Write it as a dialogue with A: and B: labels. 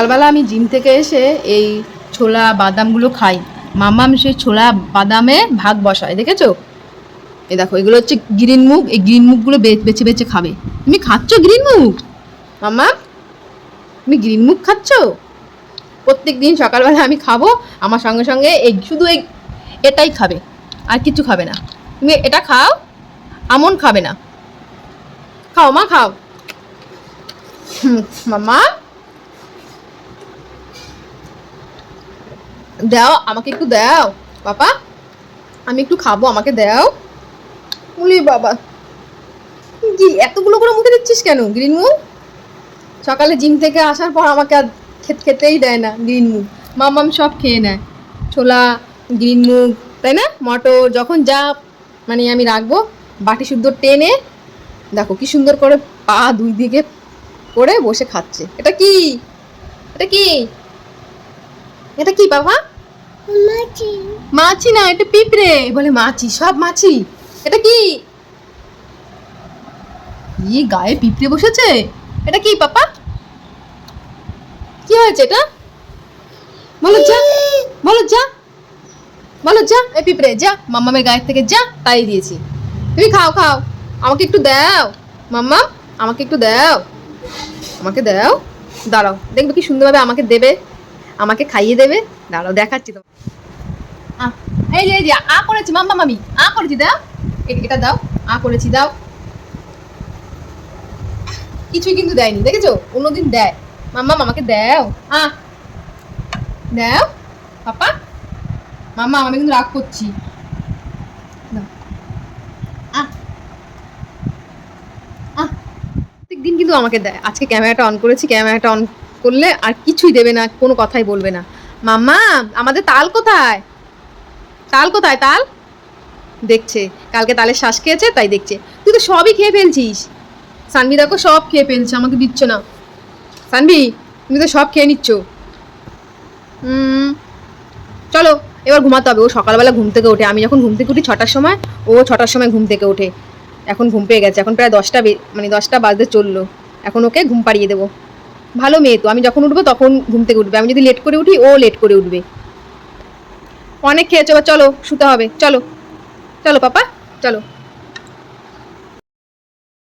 A: সকালবেলা আমি জিম থেকে এসে এই ছোলা বাদামগুলো খাই। মাম্মাম সেই ছোলা বাদামে ভাগ বসায় দেখেছ? এ দেখো এগুলো হচ্ছে গ্রিন মুগ এই গ্রিন মুগগুলো বেছে বেছে খাবে। তুমি খাচ্ছ গ্রিন মুগ? মাম্মা তুমি গ্রিন মুগ খাচ্ছ? প্রত্যেক দিন সকালবেলা আমি খাব আমার সঙ্গে সঙ্গে এই শুধু এই এটাই খাবে আর কিছু খাবে না। তুমি এটা খাও আমন খাবে না। খাও মা খাও। হুম, দাও, আমাকে একটু দাও। বাবা, আমি একটু খাব, আমাকে দাও। উলি বাবা, কি, এতগুলো করে মুখে দিচ্ছিস কেন, গ্রিন মুগ সকালে জিম থেকে আসার পর আমাকে আর খেতে খেতেই দেয় না গ্রিন মুগ মামাম সব খেয়ে নেয়। ছোলা, গ্রিন মুগ, তাই না? মটর, যখন যা মানে আমি রাখব, বাটি শুদ্ধ টেনে, দেখো কি সুন্দর করে পা দুই দিকে করে বসে খাচ্ছে। এটা কি? এটা কি? এটা কি বাবা?
B: মাছি।
A: মাছি না এটা পিঁপড়ে। বলে মাছি সব মাছি। এটা কি? ই গায়ে পিঁপড়ে বসেছে? এটা কি পাপা? কি হয়েছে এটা? বলো যা। বলো যা। বলো যা। এই পিঁপড়ে যা। মাম্মামের গায়ের থেকে যা তাই দিয়েছি। তুমি খাও খাও। আমাকে একটু দাও। মাম্মা আমাকে একটু দাও। আমাকে দাও। দাঁড়াও দেখবে কি সুন্দরভাবে আমাকে দেবে। আমাকে খাইয়ে দেবে? দাঁড়াও, দেখাচ্ছি তো এই যে, এই আ করেছি, মাম্মা মামি আ করেছি, দাও। এটা দাও। আ করেছি, দাও। কিছুই কিন্তু দেয়নি, দেখেছ? অন্যদিন দেয়। মাম্মা আমাকে দাও। আ, দাও। পাপা। মাম্মা, আমি কিন্তু রাগ করছি। প্রত্যেকদিন কিন্তু আমাকে দেয়। আজকে ক্যামেরাটা অন করেছি, ক্যামেরাটা অন করলে আর কিছুই দেবে না, কোনো কথাই বলবে না। মাম্মা, আমাদের তাল কোথায়? তাল কোথায় তাল? দেখছে, কালকে তালের শ্বাস খেয়েছে, তাই দেখছে। তুই তো সবই খেয়ে ফেলছিস। সানভি দেখো, সব খেয়ে ফেলছে, আমাকে দিচ্ছ না। সানভি, তুমি তো সব খেয়ে নিচ্ছ। হুম চলো, এবার ঘুমাতে হবে। ও সকালবেলা ঘুম থেকে ওঠে। আমি যখন ঘুম থেকে উঠি ছটার সময়, ও ছটার সময় ঘুম থেকে ওঠে। এখন ঘুম পেয়ে গেছে। এখন প্রায় দশটা মানে দশটা বাজতে চলল। এখন ওকে ঘুম পাড়িয়ে দেবো। ভালো মেয়ে তো, আমি যখন উঠবো তখন ঘুম থেকে উঠবে। আমি যদি লেট করে উঠি, ও লেট করে উঠবে। অনেক খেয়েছো চলো, শুতে হবে। চলো। চলো, পাপা, চলো।